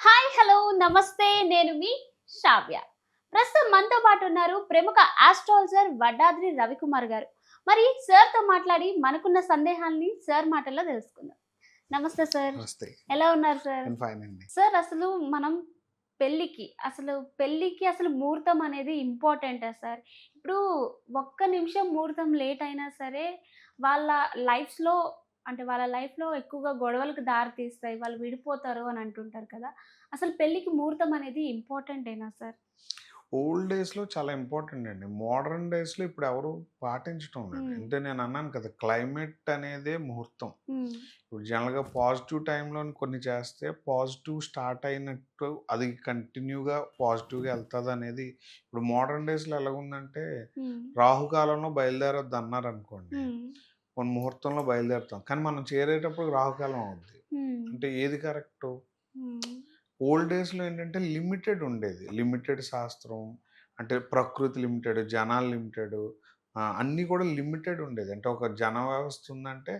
Hi hello నమస్తే నేను మీ శ్రావ్య. ప్రస్తుతం మనతో పాటు ఉన్నారు ప్రముఖ ఆస్ట్రాలజర్ వడ్డాద్రి రవికుమార్ గారు. మరి సార్తో మాట్లాడి మనకున్న సందేహాల్ని సార్ మాటల్లో తెలుసుకుందాం. నమస్తే సార్ నమస్తే. ఎలా ఉన్నారు సార్ అండి. సార్ అసలు మనం పెళ్ళికి అసలు పెళ్ళికి అసలు ముహూర్తం అనేది ఇంపార్టెంటా సార్ ఇప్పుడు ఒక్క నిమిషం ముహూర్తం లేట్ అయినా సరే వాళ్ళ లైఫ్స్లో అంటే వాళ్ళ లైఫ్లో ఎక్కువగా గొడవలకు దారి తీస్తాయి వాళ్ళు విడిపోతారు అని అంటుంటారు కదా. అసలు పెళ్ళికి ముహూర్తం అనేది ఇంపార్టెంటేనా సార్? ఓల్డ్ డేస్లో చాలా ఇంపార్టెంట్ అండి. మోడర్న్ డేస్లో ఇప్పుడు ఎవరు పాటించడం లేదు. అంటే నేను అన్నాను కదా క్లైమేట్ అనేదే ముహూర్తం. ఇప్పుడు జనరల్గా పాజిటివ్ టైంలో కొన్ని చేస్తే పాజిటివ్ స్టార్ట్ అయినట్టు అది కంటిన్యూగా పాజిటివ్గా వెళ్తుంది అనేది ఇప్పుడు మోడర్న్ డేస్లో ఎలాగుందంటే రాహుకాలంలో బయలుదేరొద్దు అన్నారు అనుకోండి కొన్ని ముహూర్తంలో బయలుదేరుతాం. కానీ మనం చేరేటప్పుడు రాహుకాలం అవుద్ది. అంటే ఏది కరెక్ట్? ఓల్డ్ డేస్లో ఏంటంటే లిమిటెడ్ ఉండేది. లిమిటెడ్ శాస్త్రం అంటే ప్రకృతి లిమిటెడ్ జనాలు లిమిటెడ్ అన్నీ కూడా లిమిటెడ్ ఉండేది. అంటే ఒక జన వ్యవస్థ ఉందంటే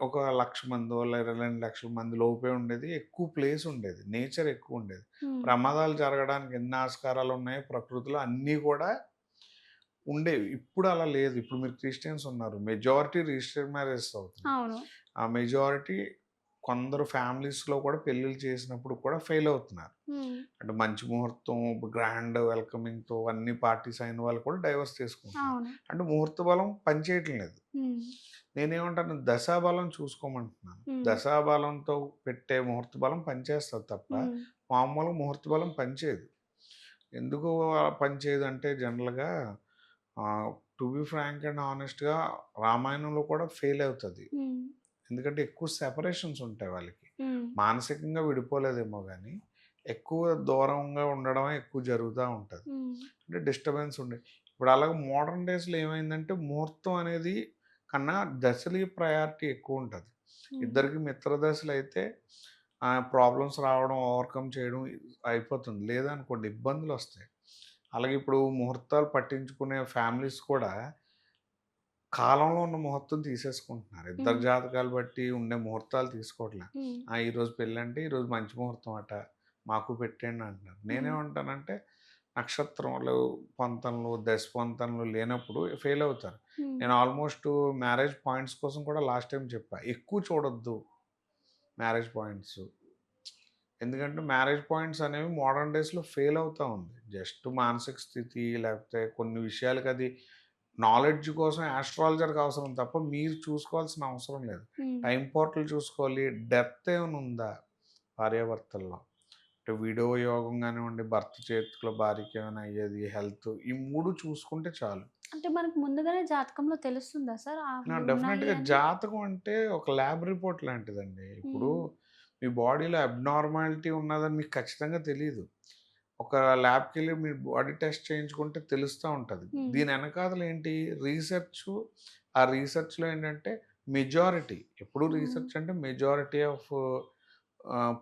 ఒక లక్ష మంది లేదా రెండు లక్షల మంది లోపే ఉండేది. ఎక్కువ ప్లేస్ ఉండేది. నేచర్ ఎక్కువ ఉండేది. ప్రమాదాలు జరగడానికి ఎన్ని ఆస్కారాలు ఉన్నాయో ప్రకృతిలో అన్నీ కూడా ఉండేవి. ఇప్పుడు అలా లేదు. ఇప్పుడు మీరు క్రిస్టియన్స్ ఉన్నారు. మెజారిటీ రిజిస్టర్డ్ మ్యారేజెస్ అవుతుంది ఆ మెజారిటీ కొందరు ఫ్యామిలీస్లో కూడా పెళ్ళిళ్ళు చేసినప్పుడు కూడా ఫెయిల్ అవుతున్నారు. అంటే మంచి ముహూర్తం గ్రాండ్ వెల్కమింగ్తో అన్ని పార్టీస్ అయిన వాళ్ళు కూడా డైవర్స్ చేసుకుంటారు అవును. అంటే ముహూర్త బలం పనిచేయటం లేదు నేనేమంటాను? దశాబలం చూసుకోమంటున్నాను. దశాబలంతో పెట్టే ముహూర్త బలం పనిచేస్తుంది తప్ప ఉమ్, మామూలు ముహూర్త బలం పనిచేయదు. ఎందుకు పనిచేయదు అంటే జనరల్గా టు బి ఫ్రాంక్ అండ్ ఆనెస్ట్గా రామాయణంలో కూడా ఫెయిల్ అవుతుంది. ఎందుకంటే ఎక్కువ సెపరేషన్స్ ఉంటాయి వాళ్ళకి. మానసికంగా విడిపోలేదేమో కానీ ఎక్కువ దూరంగా ఉండడమే ఎక్కువ జరుగుతూ ఉంటుంది. అంటే డిస్టర్బెన్స్ ఉండే. ఇప్పుడు అలాగే మోడర్న్ డేస్లో ఏమైందంటే ముహూర్తం అనేది కన్నా దశలు ప్రయారిటీ ఎక్కువ ఉంటుంది. ఇద్దరికి మిత్ర దశలు అయితే ప్రాబ్లమ్స్ రావడం ఓవర్కమ్ చేయడం అయిపోతుంది. లేదనుకోండి ఇబ్బందులు వస్తాయి. అలాగే ఇప్పుడు ముహూర్తాలు పట్టించుకునే ఫ్యామిలీస్ కూడా కాలంలో ఉన్న ముహూర్తం తీసేసుకుంటున్నారు. ఇద్దరు. జాతకాలు బట్టి ఉండే ముహూర్తాలు తీసుకోవట్లే. ఈరోజు పెళ్ళి అంటే ఈరోజు మంచి ముహూర్తం అట మాకు పెట్టండి అంటున్నారు. నేనేమంటానంటే నక్షత్రంలో పొంతనలు దశ పొంతనలు లేనప్పుడు ఫెయిల్ అవుతారు. నేను ఆల్మోస్ట్ మ్యారేజ్ పాయింట్స్ కోసం కూడా లాస్ట్ టైం చెప్పా ఎక్కువ చూడొద్దు మ్యారేజ్ పాయింట్స్. ఎందుకంటే మ్యారేజ్ పాయింట్స్ అనేవి మోడర్న్ డేస్లో ఫెయిల్ అవుతూ ఉంది. జస్ట్ మానసిక స్థితి లేకపోతే కొన్ని విషయాలకి అది నాలెడ్జ్ కోసం ఆస్ట్రాలజర్కి అవసరం తప్ప మీరు చూసుకోవాల్సిన అవసరం లేదు. టైం పోర్టల్ చూసుకోవాలి డెప్త్ ఏమైనా ఉందా భార్యాభర్తల్లో అంటే విడో యోగం కానివ్వండి భర్త చేతిలో భార్యకి ఏమైనా అయ్యేది హెల్త్ ఈ మూడు చూసుకుంటే చాలు. అంటే మనకు ముందుగానే జాతకంలో తెలుస్తుందా సార్? డెఫినెట్గా? జాతకం అంటే ఒక ల్యాబ్ రిపోర్ట్ లాంటిదండి. ఇప్పుడు. మీ బాడీలో అబ్నార్మాలిటీ ఉన్నదని మీకు ఖచ్చితంగా తెలియదు ఒక ల్యాబ్కి వెళ్ళి మీరు బాడీ టెస్ట్ చేయించుకుంటే తెలుస్తూ ఉంటుంది. దీని వెనకాతలు ఏంటి? రీసెర్చ్ ఆ రీసెర్చ్లో ఏంటంటే మెజారిటీ. ఎప్పుడు. రీసెర్చ్ అంటే మెజారిటీ ఆఫ్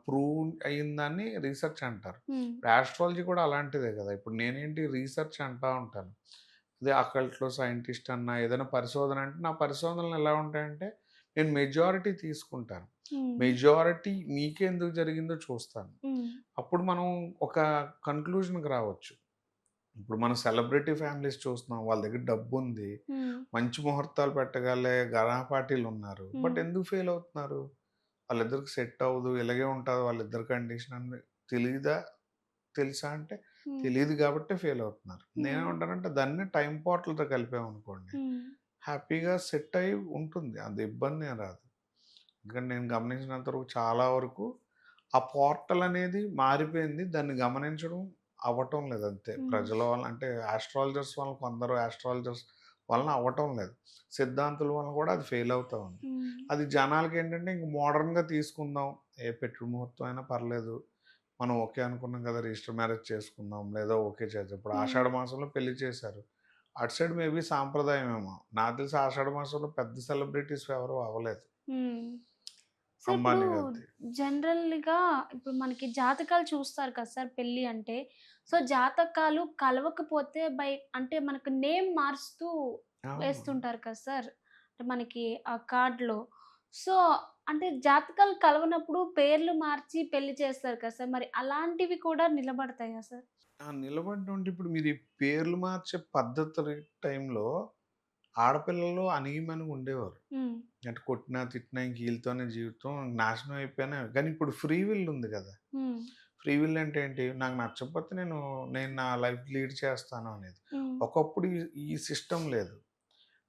ప్రూవ్ అయ్యిందని రీసెర్చ్ అంటారు. ఆస్ట్రాలజీ కూడా అలాంటిదే కదా! ఇప్పుడు నేనేంటి రీసెర్చ్ అంటా ఉంటాను. అదే అకల్ట్లో సైంటిస్ట్ అన్న ఏదైనా పరిశోధన అంటే నా పరిశోధనలు ఎలా ఉంటాయంటే నేను మెజారిటీ తీసుకుంటాను. మెజారిటీ మీకెందుకు జరిగిందో చూస్తాను. అప్పుడు మనం ఒక కన్క్లూజన్కి రావచ్చు. ఇప్పుడు మనం సెలబ్రిటీ ఫ్యామిలీస్ చూస్తున్నాం వాళ్ళ దగ్గర డబ్బు ఉంది మంచి ముహూర్తాలు పెట్టగలే గణపాటీలు ఉన్నారు బట్. ఎందుకు ఫెయిల్ అవుతున్నారు? వాళ్ళిద్దరికి సెట్ అవ్వదు ఇలాగే ఉంటుంది వాళ్ళిద్దరి కండిషన్ అని తెలియదా తెలుసా అంటే తెలియదు కాబట్టి ఫెయిల్ అవుతున్నారు. నేనేమంటానంటే దాన్ని టైం పోర్టల్తో కలిపామనుకోండి హ్యాపీగా సెట్ అయి ఉంటుంది. అది ఇబ్బంది ఏం రాదు. ఎందుకంటే నేను గమనించినంత వరకు చాలా వరకు ఆ పోర్టల్ అనేది మారిపోయింది. దాన్ని గమనించడం అవ్వటం లేదు అంతే. ప్రజల వల్ల అంటే ఆస్ట్రాలజర్స్ వల్ల కొందరు ఆస్ట్రాలజర్స్ వలన అవ్వటం లేదు. సిద్ధాంతుల వలన కూడా అది ఫెయిల్ అవుతా ఉంది. అది జనాలకి ఏంటంటే ఇంక మోడర్న్గా తీసుకుందాం. ఏ పెట్టు ముహూర్తం అయినా పర్లేదు. మనం ఓకే అనుకున్నాం కదా రిజిస్టర్ మ్యారేజ్ చేసుకుందాం లేదా ఓకే చేద్దాం. ఇప్పుడు. ఆషాఢ మాసంలో పెళ్ళి చేశారు. అటు సైడ్ మేబీ సాంప్రదాయం ఏమో నాకు తెలిసి ఆషాఢ మాసంలో పెద్ద సెలబ్రిటీస్ ఎవరు అవ్వలేదు. సో గారిది. జనరల్గా ఇప్పుడు మనకి జాతకాలు చూస్తారు కదా సార్ పెళ్ళి అంటే. సో జాతకాలు కలవకపోతే బై అంటే మనకు నేమ్ మారుస్తూ వేస్తుంటారు కదా సార్ మనకి ఆ కార్డ్లో. సో అంటే జాతకాలు కలవనప్పుడు పేర్లు మార్చి పెళ్ళి చేస్తారు కదా సార్ మరి అలాంటివి కూడా నిలబడతాయా సార్? నిలబడినటువంటి ఇప్పుడు మీరు పేర్లు మార్చే పద్ధతి టైంలో ఆడపిల్లలు అణిగిమని ఉండేవారు. అంటే కొట్టినా తిట్టినా ఇంక వీళ్ళతోనే జీవితం నాశనం అయిపోయినా కానీ ఇప్పుడు ఫ్రీ విల్ ఉంది కదా! ఫ్రీ విల్ అంటే ఏంటి? నాకు నచ్చకపోతే నేను నేను నా లైఫ్ లీడ్ చేస్తాను అనేది. ఒకప్పుడు ఈ- సిస్టమ్ లేదు.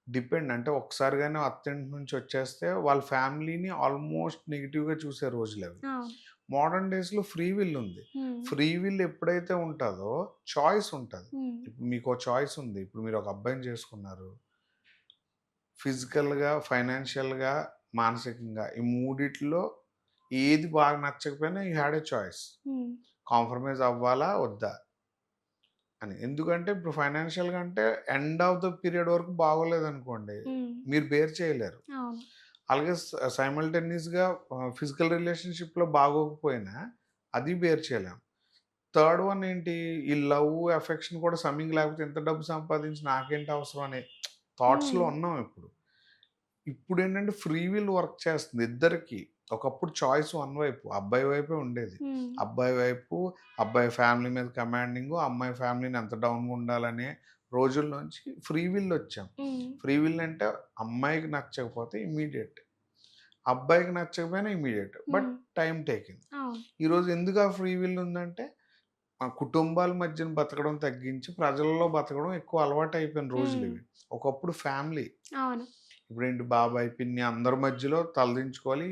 డిపెండ్ అంటే ఒకసారిగానే అత్తింటి నుంచి వచ్చేస్తే వాళ్ళ ఫ్యామిలీని ఆల్మోస్ట్ నెగిటివ్గా చూసే రోజులు అవి. మోడర్న్ డేస్లో ఫ్రీ విల్ ఉంది. ఫ్రీ విల్ ఎప్పుడైతే ఉంటుందో చాయిస్ ఉంటుంది. ఇప్పుడు మీకు ఒక చాయిస్ ఉంది. ఇప్పుడు మీరు ఒక అబ్బాయిని చేసుకున్నారు. ఫిజికల్గా ఫైనాన్షియల్గా మానసికంగా ఈ మూడిట్లో ఏది బాగా నచ్చకపోయినా ఈ హ్యాడ్ ఏ చాయిస్. కాంప్రమైజ్ అవ్వాలా వద్దా అని. ఎందుకంటే ఇప్పుడు ఫైనాన్షియల్గా అంటే ఎండ్ ఆఫ్ ద పీరియడ్ వరకు బాగోలేదు అనుకోండి మీరు బేర్ చేయలేరు. అలాగే సైమల్టేనియస్గా ఫిజికల్ రిలేషన్షిప్లో బాగోకపోయినా అది బేర్ చేయలేం. థర్డ్ వన్ ఏంటి? ఈ లవ్ ఎఫెక్షన్ కూడా సమ్మింగ్ లేకపోతే ఎంత డబ్బు సంపాదించి నాకేంటి అవసరం అనే థాట్స్లో. ఉన్నాం ఇప్పుడు. ఇప్పుడు ఏంటంటే ఫ్రీ విల్ వర్క్ చేస్తుంది ఇద్దరికి. ఒకప్పుడు చాయిస్ వన్ వైపు అబ్బాయి వైపే ఉండేది. అబ్బాయి వైపు అబ్బాయి ఫ్యామిలీ మీద కమాండింగ్ అమ్మాయి ఫ్యామిలీని ఎంత డౌన్గా ఉండాలనే రోజుల నుంచి ఫ్రీ విల్ వచ్చాం. ఫ్రీ విల్ అంటే అమ్మాయికి నచ్చకపోతే ఇమీడియట్ అబ్బాయికి నచ్చకపోయినా ఇమీడియట్ బట్ టైం టేకింగ్. ఈరోజు ఎందుకు ఆ ఫ్రీ విల్ ఉందంటే ఆ కుటుంబాల మధ్యన బతకడం తగ్గించి ప్రజల్లో బతకడం ఎక్కువ అలవాటు అయిపోయిన రోజులు. ఇవి ఒకప్పుడు ఫ్యామిలీ అవును ఇప్పుడు ఏంటి బాబాయ్ పిన్ని అందరి మధ్యలో తలదించుకోవాలి.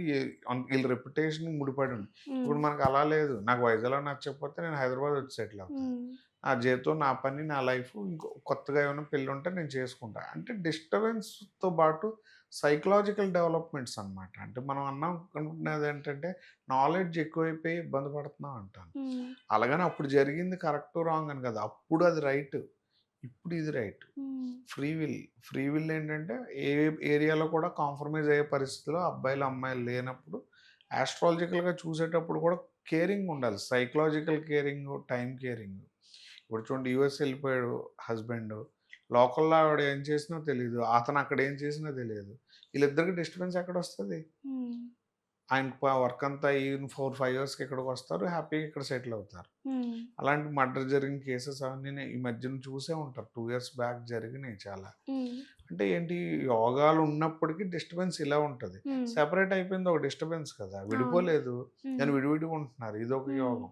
వీళ్ళ రెప్యుటేషన్ ముడిపడి ఉంది ఇప్పుడు మనకు అలా లేదు. నాకు వైజాగ్లో నచ్చకపోతే నేను హైదరాబాద్ వచ్చి సెటిల్ అవుతాను ఉమ్, నా జీవితం నా పని నా లైఫ్ ఇంకో కొత్తగా ఏమైనా పెళ్ళి ఉంటే నేను చేసుకుంటా. అంటే డిస్టర్బెన్స్తో పాటు సైకలాజికల్ డెవలప్మెంట్స్ అన్నమాట. అంటే మనం అన్నాం అనుకునేది ఏంటంటే నాలెడ్జ్ ఎక్కువైపోయి ఇబ్బంది పడుతున్నాం అంటాను. అలాగని అప్పుడు జరిగింది కరెక్ట్ రాంగ్ అని కదా. అప్పుడు అది రైట్. ఇప్పుడు ఇది right. Free will free will ఏంటంటే ఏ ఏరియాలో కూడా కాంప్రమైజ్ అయ్యే పరిస్థితిలో అబ్బాయిలు అమ్మాయిలు లేనప్పుడు ఆస్ట్రాలజికల్గా చూసేటప్పుడు కూడా కేరింగ్ ఉండాలి. Psychological caring time caring. ఇప్పుడు చూడండి యూఎస్ వెళ్ళిపోయాడు హస్బెండ్. లోకల్లో ఆవిడ ఏం చేసినా తెలియదు అతను అక్కడ ఏం చేసినా తెలియదు వీళ్ళిద్దరికి డిస్టర్బెన్స్ ఎక్కడ వస్తుంది ఆయన వర్క్ అంతా ఈయన ఫోర్ ఫైవ్ ఇయర్స్కి ఇక్కడికి వస్తారు. హ్యాపీగా ఇక్కడ సెటిల్ అవుతారు. అలాంటి మర్డర్ జరిగిన కేసెస్ అవన్నీ నేను ఈ మధ్యన చూసే ఉంటారు. టూ ఇయర్స్ బ్యాక్ జరిగినాయి చాలా. అంటే ఏంటి? యోగాలు ఉన్నప్పటికీ డిస్టర్బెన్స్ ఇలా ఉంటుంది. సెపరేట్ అయిపోయింది ఒక డిస్టర్బెన్స్ కదా! విడిపోలేదు. ఉమ్, నేను విడివిడిగా ఉంటున్నారు ఇది ఒక. యోగం.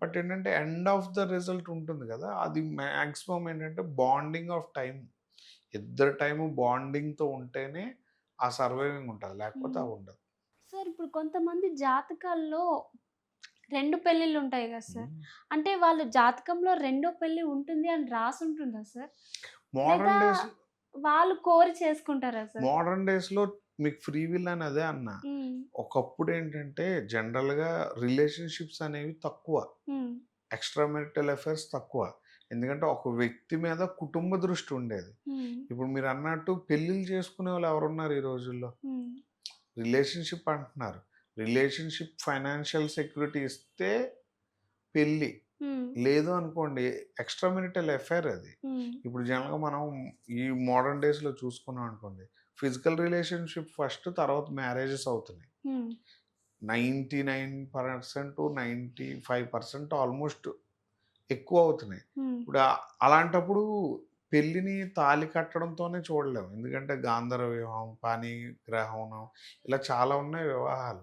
బట్ ఏంటంటే ఎండ్ ఆఫ్ ద రిజల్ట్ ఉంటుంది కదా! అది మ్యాక్సిమం ఏంటంటే బాండింగ్ ఆఫ్ టైం. ఇద్దరు టైము బాండింగ్తో ఉంటేనే ఆ సర్వైవింగ్ ఉంటుంది. లేకపోతే. అవి ఉండదు. సార్ ఇప్పుడు కొంతమంది జాతకాల్లో రెండు పెళ్ళిళ్ళు ఉంటాయి కదా సార్. అంటే వాళ్ళ జాతకంలో రెండో పెళ్ళి ఉంటుంది అని రాసి ఉంటుందా సార్? మోడర్న్ డేస్ వాళ్ళు కోరి చేసుకుంటారా సార్? మోడర్న్ డేస్లో మీకు ఫ్రీ విల్ అని అదే అన్నా. ఉమ్, ఒకప్పుడు ఏంటంటే జనరల్గా రిలేషన్షిప్స్ అనేవి తక్కువ. ఉమ్, ఎక్స్ట్రా మెరిటల్ అఫైర్స్ తక్కువ. ఎందుకంటే ఒక వ్యక్తి మీద కుటుంబ దృష్టి ఉండేది. ఉమ్, ఇప్పుడు మీరు అన్నట్టు పెళ్ళిళ్ళు చేసుకునే వాళ్ళు ఎవరున్నారు ఈ రోజుల్లో? ఉమ్, రిలేషన్షిప్ అంటున్నారు. రిలేషన్షిప్ ఫైనాన్షియల్ సెక్యూరిటీ ఇస్తే పెళ్ళి. లేదు అనుకోండి ఎక్స్ట్రా మెరిటల్ అఫైర్ అది. ఇప్పుడు జనరల్గా మనం ఈ మోడర్న్ డేస్లో చూసుకున్నాం అనుకోండి ఫిజికల్ రిలేషన్షిప్ ఫస్ట్ తర్వాత మ్యారేజెస్ అవుతున్నాయి. Ninety nine percent ninety five percent almost ఎక్కువ అవుతున్నాయి. ఇప్పుడు అలాంటప్పుడు పెళ్ళిని తాళి కట్టడంతోనే చూడలేము. ఎందుకంటే గాంధర్వ వివాహం పాణిగ్రహం ఇలా చాలా ఉన్నాయి వివాహాలు.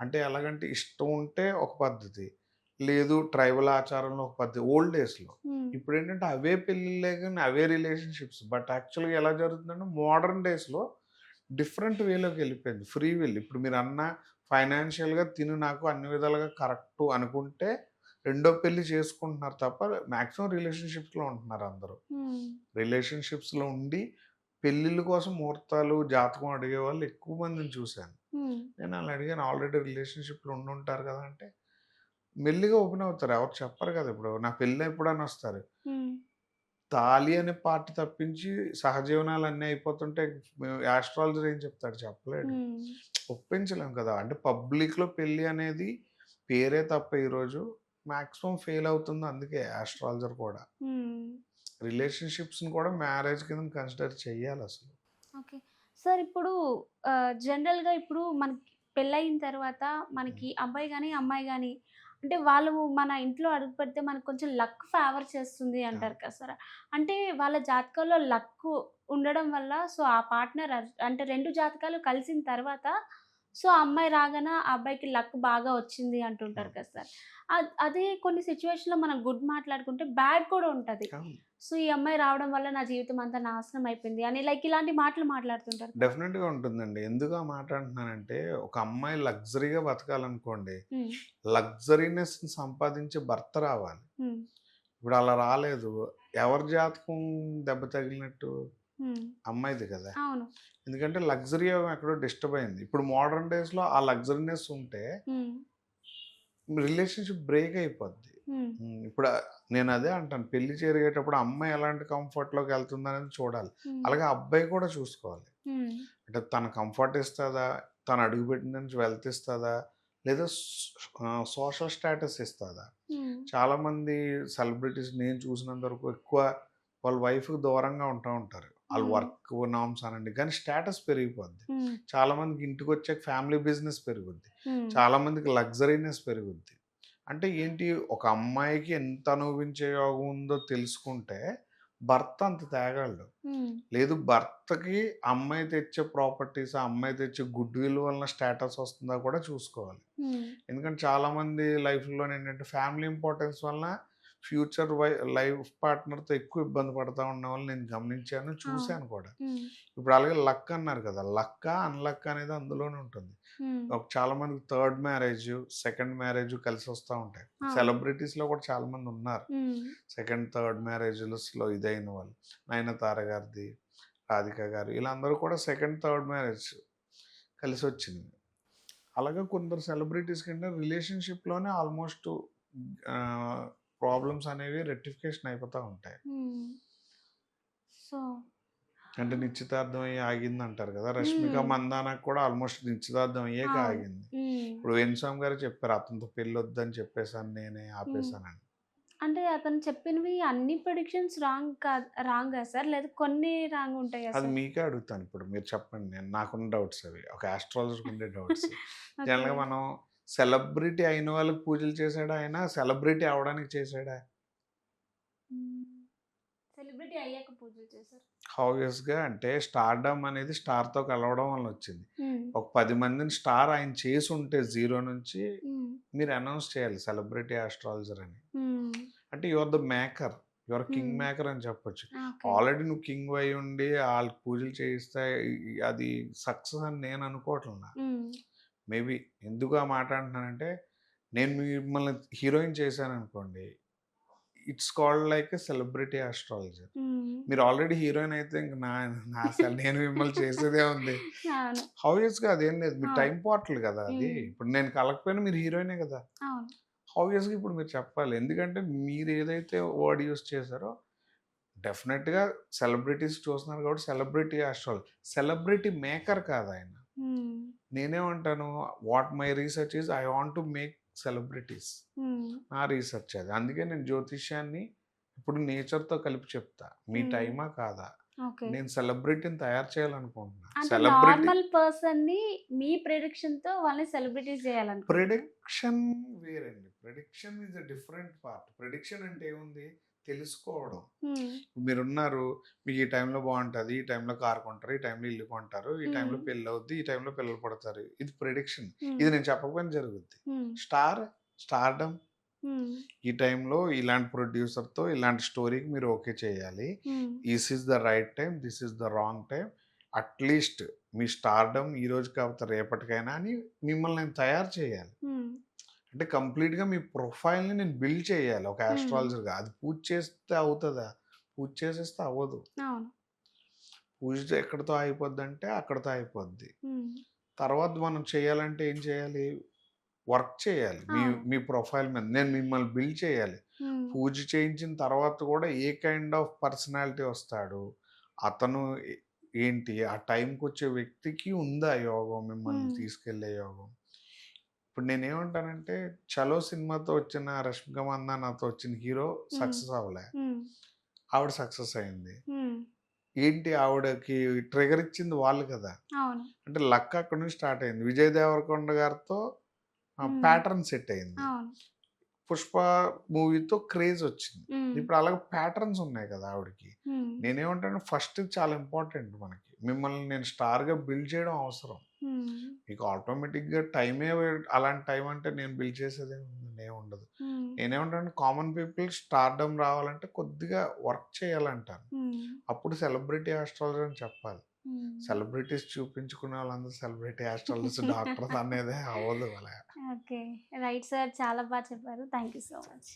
అంటే ఎలాగంటే ఇష్టం ఉంటే ఒక పద్ధతి లేదు ట్రైబల్ ఆచారంలో ఒక పద్ధతి ఓల్డ్ డేస్లో. ఇప్పుడు ఏంటంటే అవే పెళ్ళిళ్ళే కానీ అవే రిలేషన్షిప్స్. బట్ యాక్చువల్గా ఎలా జరుగుతుందంటే మోడర్న్ డేస్లో డిఫరెంట్ వేలోకి వెళ్ళిపోయింది. ఫ్రీ విల్ ఇప్పుడు మీరు అన్న ఫైనాన్షియల్గా తిను నాకు అన్ని విధాలుగా కరెక్ట్ అనుకుంటే రెండో పెళ్ళి చేసుకుంటున్నారు తప్ప మ్యాక్సిమం రిలేషన్షిప్స్లో ఉంటున్నారు అందరూ. రిలేషన్షిప్స్లో ఉండి పెళ్ళిళ్ళ కోసం ముహూర్తాలు జాతకం అడిగే వాళ్ళు ఎక్కువ మందిని చూశాను. నేను అలా అడిగాను ఆల్రెడీ రిలేషన్షిప్లో ఉండి ఉంటారు కదా అంటే మెల్లిగా ఓపెన్ అవుతారు. ఎవరు చెప్పరు కదా ఇప్పుడు నా పెళ్ళి ఎప్పుడని వస్తారు. తాళి అనే పార్ట్ తప్పించి సహజీవనాలు అన్నీ అయిపోతుంటే ఆస్ట్రాలజర్ ఏం చెప్తాడు? చెప్పలేడు. ఉమ్, ఒప్పించలేం కదా. అంటే పబ్లిక్లో పెళ్ళి అనేది పేరే తప్ప ఈరోజు. మ్యాక్సిమం ఫెయిల్ అవుతుంది అందుకే ఆస్ట్రాలజర్ కూడా. రిలేషన్షిప్స్ని కూడా మ్యారేజ్ కింద కన్సిడర్ చేయాలి అసలు ఓకే సార్ ఇప్పుడు జనరల్గా ఇప్పుడు మనకి పెళ్ళయిన తర్వాత మనకి అబ్బాయి గాని, అమ్మాయి గాని అంటే వాళ్ళు మన ఇంట్లో అడుగుపెడితే మనకు కొంచెం లక్ ఫేవర్ చేస్తుంది అంటారు కదా సార్. అంటే వాళ్ళ జాతకాల్లో లక్కు ఉండడం వల్ల సో, ఆ పార్ట్నర్ అంటే 2 జాతకాలు కలిసిన తర్వాత సో, ఆ అమ్మాయి రాగానే ఆ అబ్బాయికి లక్ బాగా వచ్చింది అంటుంటారు. కదా సార్. అద్ కొన్ని సిట్యుయేషన్‌లో మనం గుడ్ మాట్లాడుకుంటే బ్యాడ్ కూడా ఉంటది. సో, ఈ అమ్మాయి రావడం వల్ల నా జీవితం అంతా నాశనం అయిపోయింది అని లైక్ ఇలాంటి మాటలు మాట్లాడుతుంటారు. డెఫినెట్‌గా ఉంటుందండి. ఎందుకు ఆ మాట అంటున్నానంటే ఒక అమ్మాయి లగ్జరీగా బతకాలనుకోండి. హ్మ్. లగ్జరీనెస్‌ని సంపాదించే భర్త రావాలి. ఇప్పుడు అలా రాలేదు. ఎవరి జాతకం దెబ్బ తగిలినట్టు? అమ్మాయిది కదా! అవును. ఎందుకంటే లగ్జరీ ఎక్కడో డిస్టర్బ్ అయింది. ఇప్పుడు మోడర్న్ డేస్‌లో ఆ లగ్జరీనెస్ ఉంటే. రిలేషన్‌షిప్ బ్రేక్ అయిపోద్ది. ఇప్పుడు నేను అదే అంటాను. పెళ్ళి జరిగేటప్పుడు అమ్మాయి ఎలాంటి కంఫర్ట్‌లోకి వెళ్తుందనేది చూడాలి. హ్మ్. అలాగే అబ్బాయి కూడా చూసుకోవాలి. అంటే తన కంఫర్ట్ ఇస్తదా? తను అడుగుపెట్టిన నుంచి వెల్త్ ఇస్తదా? లేదా సోషల్ స్టేటస్ ఇస్తదా? హ్మ్. చాలామంది సెలబ్రిటీస్ నేను చూసినంత వరకు ఎక్కువ వాళ్ళ వైఫ్‌కి దూరంగా ఉంటూ ఉంటారు. హ్మ్. వర్క్ నార్మ్స్ అనండి. కానీ స్టేటస్ పెరిగిపోద్ది. హ్మ్. చాలామందికి ఇంటికొచ్చాక ఫ్యామిలీ బిజినెస్ పెరుగుద్ది. హ్మ్. చాలామందికి లగ్జరీనెస్ పెరుగుద్ది. అంటే ఏంటి ఒక అమ్మాయికి ఎంత అనుభవించే యోగం ఉందో తెలుసుకుంటే భర్త అంత తేగలడు. లేదు భర్తకి అమ్మాయి తెచ్చే ప్రాపర్టీస్, అమ్మాయి తెచ్చే గుడ్ విల్ వలన స్టేటస్ వస్తుందా కూడా చూసుకోవాలి. ఎందుకంటే చాలామంది లైఫ్‌లోనే ఏంటంటే ఫ్యామిలీ ఇంపార్టెన్స్ వలన ఫ్యూచర్ వై లైఫ్ పార్ట్నర్‌తో ఎక్కువ ఇబ్బంది పడతా ఉన్నవాళ్ళని నేను గమనించాను. చూసాను కూడా. ఇప్పుడు అలాగే లక్ అన్నారు కదా! లక్కా, అన్‌లక్ అనేది అందులోనే ఉంటుంది. ఒక చాలా మందికి థర్డ్ మ్యారేజ్, సెకండ్ మ్యారేజ్ కలిసి వస్తా ఉంటాయి. అవును. సెలబ్రిటీస్‌లో కూడా చాలామంది ఉన్నారు. హ్మ్. సెకండ్, థర్డ్ మ్యారేజ్‌లస్‌లో ఇదైన వాళ్ళు. 'నయనతార' గారిది, 'రాధిక' గారు వీళ్ళందరూ కూడా సెకండ్, థర్డ్ మ్యారేజ్ కలిసొచ్చింది. అలాగే కొందరు సెలబ్రిటీస్‌కి ఏంటంటే రిలేషన్‌షిప్‌లోనే ఆల్మోస్ట్ ప్రాబ్లమ్స్ అనేవి రెక్టిఫికేషన్ అయిపోతా ఉంటాయి. సో అంటే నిశ్చితార్థం అయ్యి ఆగిందంటారు కదా! 'రష్మిక. మందానకి' కూడా ఆల్మోస్ట్ నిశ్చితార్థం అయ్యాక అవును. ఆగింది. ఇప్పుడు వేణుస్వామి గారు చెప్పారు అతనితో పెళ్ళొద్దని చెప్పేసాను నేనే హ్మ్. ఆపేసానని. అంటే అతను చెప్పినవి అన్ని ప్రిడిక్షన్స్ రాంగ్ కాద్ రాంగా సార్? లేదా కొన్ని రాంగ్ ఉంటాయా అది? మీకే అడుగుతాను ఇప్పుడు. మీరు చెప్పండి. నేను నాకున్న డౌట్స్ అవి. ఒక ఆస్ట్రాలజర్‌కి ఉండే డౌట్స్. జనరల్‌గా మనం సెలబ్రిటీ అయిన వాళ్ళకి పూజలు చేసాడా ఆయన? సెలబ్రిటీ అవ్వడానికి చేసాడా? హ్మ్. సెలబ్రిటీ అయ్యాక పూజలు చేశారు. ఆబ్వియస్‌గా అంటే స్టార్‌డమ్ అనేది స్టార్‌తో కలవడం వలన వచ్చింది. ఒక 10 మందిని స్టార్ ఆయన చేసుంటే జీరో నుంచి. మీరు అనౌన్స్ చేయాలి సెలబ్రిటీ ఆస్ట్రాలజర్ అని. అంటే you are the maker. You are king. Maker అని చెప్పొచ్చు. ఆల్రెడీ నువ్వు కింగ్ అయ్యి ఉండి ఆళ్ళకి పూజలు చేయిస్తే అది సక్సెస్ అని నేను అనుకోవట్లా. మేబీ ఎందుకు ఆ మాట అంటున్నానంటే నేను మిమ్మల్ని heroine చేశాననుకోండి. It's called like a celebrity astrologer. మీరు ఆల్రెడీ హీరోయిన్ అయితే ఇంక నా నా అసలు నేను మిమ్మల్ని చేసేదే ఉంది. ఆబ్వియస్‌గా అదేం లేదు. మీ అవును. టైం పోర్టల్ కదా అది. ఇప్పుడు నేను కలకపోయినా మీరు హీరోయినే కదా! ఆబ్వియస్‌గా ఇప్పుడు మీరు చెప్పాలి. ఎందుకంటే మీరు ఏదైతే వర్డ్ యూజ్ చేశారో డెఫినిట్‌గా సెలబ్రిటీస్ చూస్తున్నారు కాబట్టి సెలబ్రిటీ ఆస్ట్రాలజర్. సెలబ్రిటీ మేకర్ కాదాయన. Hmm. నేనేమంటాను what my research is I want to make celebrities. నా రిసర్చ్ అది. అందుకే నేను జ్యోతిష్యాన్ని ఇప్పుడు నేచర్‌తో కలిపి చెప్తా. మీ. టైమా కాదా? నేను సెలబ్రిటీని తయారు చేయాలనుకుంటున్నా. సెలబ్రిటీ పర్సన్‌ని మీ వాళ్ళని సెలబ్రిటీస్ చేయాలనుకుంటున్నారా? ప్రిడిక్షన్ వేరండి. Prediction is a different part. Prediction అంటే ఏముంది? తెలుసుకోవడం. మీరున్నారు. మీకు ఈ టైంలో బావుంటది. ఈ టైంలో కార్ కొంటారు. ఈ టైంలో ఇల్లు కొంటారు. ఈ టైంలో హ్మ్. పెళ్ళవుద్ది. ఈ టైంలో పిల్లలు పుడతారు. ఇది ప్రిడిక్షన్. ఇది నేను చెప్పకపోయినా జరుగుద్ది. Star, stardom. ఈ టైంలో ఇలాంటి ప్రొడ్యూసర్‌తో ఇలాంటి స్టోరీకి మీరు ఓకే చేయాలి. This is the right time. This is the wrong time. At least me stardom ఈ రోజు కాకపోతే రేపటికైనా అని మిమ్మల్ని నేను తయారు చేయాలి. అంటే కంప్లీట్‌గా మీ ప్రొఫైల్‌ని నేను బిల్డ్ చేయాలి ఒక. ఆస్ట్రాలజర్‌గా. అది పూజ చేస్తే అవుతదా? పూజ చేసేస్తే అవ్వదు. అవును. పూజ ఎక్కడితో ఆగిపోద్దంటే అక్కడితో అయిపోద్ది. తర్వాత మనం చేయాలంటే ఏం చేయాలి? వర్క్ చేయాలి. మీ. మీ ప్రొఫైల్ మీద. నేను మిమ్మల్ని బిల్డ్ చేయాలి. పూజ చేయించిన తర్వాత కూడా ఏ కైండ్ ఆఫ్ పర్సనాలిటీ వస్తాడు? అతను ఏంటి? ఆ టైంకొచ్చే వ్యక్తికి ఉందా యోగం మిమ్మల్ని హ్మ్. తీసుకెళ్ళే యోగం? ఇప్పుడు నేనేమంటానంటే 'చలో' సినిమాతో వచ్చిన 'రష్మిక మందాన'తో వచ్చిన హీరో. సక్సెస్ అవ్వలే. ఆవిడ సక్సెస్ అయింది. ఏంటి ఆవిడకి ట్రిగర్ ఇచ్చింది వాళ్ళు కదా? అంటే లక్ అక్కడ నుంచి స్టార్ట్ అయింది. విజయ్ దేవరకొండ గారితో. ప్యాటర్న్ సెట్ అయింది. పుష్ప మూవీతో క్రేజ్ వచ్చింది. ఇప్పుడు అలాగే ప్యాటర్న్స్ ఉన్నాయి కదా ఆవిడకి. నేనేమంటాను ఫస్ట్ చాలా ఇంపార్టెంట్ మనకి. మిమ్మల్ని నేను స్టార్గా బిల్డ్ చేయడం అవసరం. మీకు ఆటోమేటిక్గా టైమే అలాంటి టైం అంటే నేను బిల్డ్ చేసేది ఉండదు. ఉమ్, నేనేమంటాను కామన్ పీపుల్ స్టార్డమ్ రావాలంటే కొద్దిగా వర్క్ చేయాలంటాను. అప్పుడు సెలబ్రిటీ ఆస్ట్రాలజర్ అని చెప్పాలి. సెలబ్రిటీస్ చూపించుకునే వాళ్ళందరూ సెలబ్రిటీ ఆస్ట్రాలజర్స్ డాక్టర్స్ అనేది అవ్వదు అలా. ఓకే. రైట్ సార్ చాలా బాగా చెప్పారు. Thank you so much.